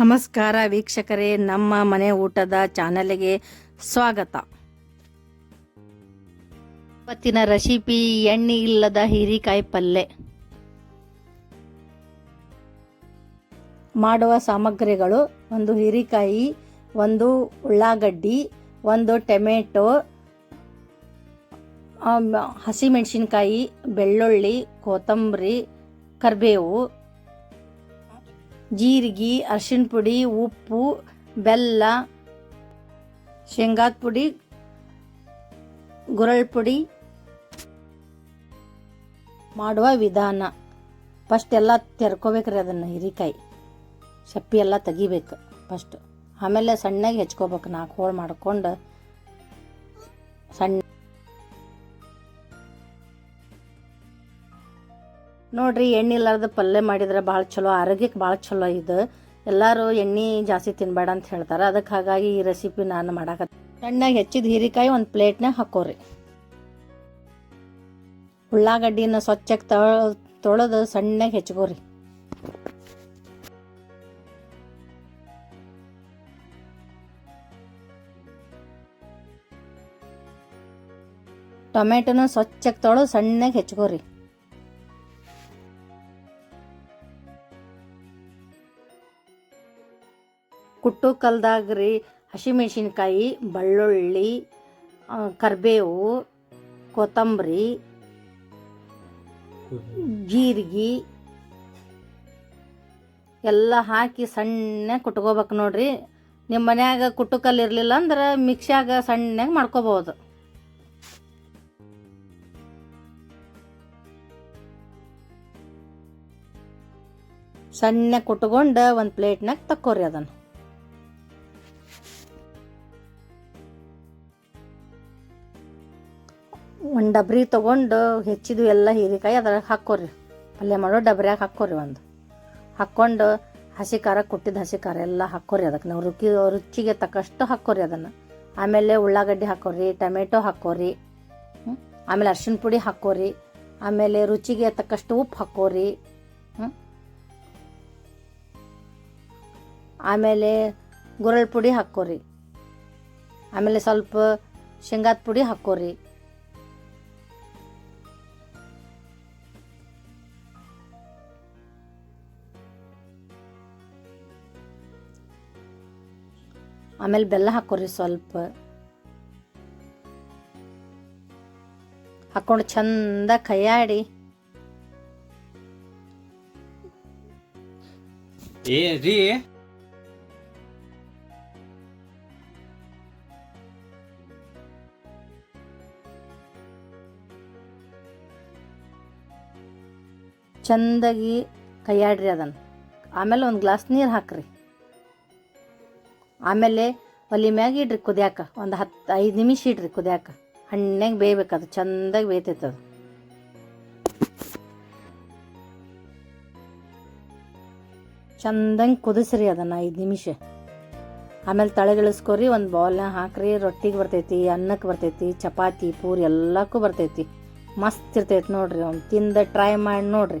ನಮಸ್ಕಾರ ವೀಕ್ಷಕರೇ ನಮ್ಮ ಮನೆ ಊಟದ ಚಾನಲ್ಗೆ ಸ್ವಾಗತ. ಇವತ್ತಿನ ರೆಸಿಪಿ ಎಣ್ಣೆ ಇಲ್ಲದ ಹೀರಿಕಾಯಿ ಪಲ್ಯ ಮಾಡುವ ಸಾಮಗ್ರಿಗಳು ಒಂದು ಹೀರಿಕಾಯಿ ಒಂದು ಉಳ್ಳಾಗಡ್ಡಿ ಒಂದು ಟೊಮೆಟೊ ಹಸಿಮೆಣಸಿನ್ಕಾಯಿ ಬೆಳ್ಳುಳ್ಳಿ ಕೊತ್ತಂಬರಿ ಕರಿಬೇವು ಜೀರಿಗೆ ಅರ್ಶಿನ ಪುಡಿ, ಉಪ್ಪು, ಬೆಲ್ಲ, ಶೇಂಗಾದ ಪುಡಿ, ಗುರಳ್ ಪುಡಿ ಮಾಡುವ ವಿಧಾನ. ಫಸ್ಟ್ ಎಲ್ಲ ತೆರ್ಕೋಬೇಕ್ರಿ ಅದನ್ನು ಹಿರಿಕಾಯಿ. ಸಪ್ಪಿ ಎಲ್ಲ ತೆಗಿಬೇಕು ಫಸ್ಟ್. ಆಮೇಲೆ ಸಣ್ಣಗೆ ಹೆಚ್ಕೋಬೇಕು, ನಾಲ್ಕು ಹೋಳು ಮಾಡ್ಕೊಂಡು ನೋಡ್ರಿ, ಎಣ್ಣೆ ಇಲ್ಲಾರ್ದ ಪಲ್ಯ ಮಾಡಿದ್ರೆ ಭಾಳ ಚಲೋ, ಆರೋಗ್ಯಕ್ಕೆ ಭಾಳ ಚಲೋ ಇದು. ಎಲ್ಲರೂ ಎಣ್ಣೆ ಜಾಸ್ತಿ ತಿನ್ಬೇಡ ಅಂತ ಹೇಳ್ತಾರೆ. ಅದಕ್ಕೆ ಹಾಗಾಗಿ ಈ ರೆಸಿಪಿ ನಾನು ಮಾಡಾಕ ಸಣ್ಣಗೆ ಹೆಚ್ಚಿದ ಹೀರಿಕಾಯಿ ಒಂದು ಪ್ಲೇಟ್ನಾಗ ಹಾಕೋರಿ. ಉಳ್ಳಾಗಡ್ಡಿನ ಸ್ವಚ್ಛಕ್ಕೆ ತೊಳ ತೊಳೆದು ಸಣ್ಣಗೆ ಹೆಚ್ಕೋರಿ ಟೊಮೆಟೊನ ಸ್ವಚ್ಛಕ್ಕೆ ತೊಳೆದು ಸಣ್ಣಗೆ ಹೆಚ್ಕೋರಿ ಕುಟ್ಟು ಕಲ್ದಾಗ ರೀ ಹಸಿಮೆಣ್ಸಿನ್ಕಾಯಿ, ಬೆಳ್ಳುಳ್ಳಿ ಕರಿಬೇವು, ಕೊತ್ತಂಬರಿ, ಜೀರಿಗೆ, ಎಲ್ಲ ಹಾಕಿ ಸಣ್ಣ ಕುಟ್ಕೋಬೇಕು ನೋಡ್ರಿ. ನಿಮ್ಮ ಮನ್ಯಾಗ ಕುಟ್ಟುಕಲ್ ಇರಲಿಲ್ಲ ಅಂದ್ರೆ ಮಿಕ್ಸ್ಯಾಗ ಸಣ್ಣಗೆ ಮಾಡ್ಕೋಬೋದು. ಸಣ್ಣ ಕುಟ್ಕೊಂಡು ಒಂದು ಪ್ಲೇಟ್ನಾಗ ತಕ್ಕೋರಿ ಅದನ್ನು. ಒಂದು ಡಬ್ರಿ ತೊಗೊಂಡು ಹೆಚ್ಚಿದ್ವು ಎಲ್ಲ ಹೀರೆಕಾಯಿ ಅದ್ರಾಗ ಹಾಕ್ಕೋರಿ. ಪಲ್ಯ ಮಾಡೋ ಡಬ್ರ್ಯಾಗ ಹಾಕ್ಕೋರಿ ಒಂದು. ಹಾಕ್ಕೊಂಡು ಹಸಿ ಖಾರ, ಕುಟ್ಟಿದ ಹಸಿ ಖಾರ ಎಲ್ಲ ಹಾಕ್ಕೋರಿ ಅದಕ್ಕೆ ನಾವು ರುಚಿ ರುಚಿಗೆ ತಕ್ಕಷ್ಟು ಹಾಕ್ಕೋರಿ ಅದನ್ನು. ಆಮೇಲೆ ಉಳ್ಳಾಗಡ್ಡಿ ಹಾಕೋರಿ ಟೊಮೆಟೊ ಹಾಕೋರಿ? ಆಮೇಲೆ ಅರ್ಶಿಣ ಪುಡಿ ಹಾಕೋರಿ ಆಮೇಲೆ ರುಚಿಗೆ ತಕ್ಕಷ್ಟು ಉಪ್ಪು ಹಾಕೋರಿ? ಆಮೇಲೆ ಗುರಳ್ ಪುಡಿ ಹಾಕೋರಿ ಆಮೇಲೆ ಸ್ವಲ್ಪ ಶೇಂಗಾದ ಪುಡಿ ಹಾಕ್ಕೋರಿ. ಆಮೇಲೆ ಬೆಲ್ಲ ಹಾಕೋರಿ ಸ್ವಲ್ಪ. ಹಾಕೊಂಡು ಚಂದ ಕೈಯಾಡಿ. ಏ ರೀ. ಚಂದಾಗಿ ಕೈಯಾಡ್ರಿ ಅದನ್ನು. ಆಮೇಲೆ ಒಂದು ಗ್ಲಾಸ್ ನೀರು ಹಾಕ್ರಿ. ಆಮೇಲೆ ಒಲೆ ಮ್ಯಾಗ ಇಡ್ರಿ ಕುದಿಯಾಕ. ಒಂದು ಹತ್ತು ಐದು ನಿಮಿಷ ಇಡ್ರಿ ಕುದಿಯಾಕ. ಹಣ್ಣಾಗ ಬೇಯ್ಬೇಕು ಅದು, ಚಂದಾಗಿ ಬೇಯ್ತೈತೆ ಅದು. ಚಂದಂಗೆ ಕುದಿಸ್ರಿ ಅದನ್ನು ಐದು ನಿಮಿಷ. ಆಮೇಲೆ ತಳಗಿಳಿಸ್ಕೊರಿ, ಒಂದು ಬೌಲ್ನಾಗ ಹಾಕ್ರಿ, ರೊಟ್ಟಿಗೆ ಬರ್ತೈತಿ ಅನ್ನಕ್ಕೆ ಬರ್ತೈತಿ, ಚಪಾತಿ, ಪೂರಿ ಎಲ್ಲಕ್ಕೂ ಬರ್ತೈತಿ. ಮಸ್ತ್ ಇರ್ತೈತಿ ನೋಡ್ರಿ, ಒಂದು ತಿಂದ ಟ್ರೈ ಮಾಡಿ ನೋಡ್ರಿ.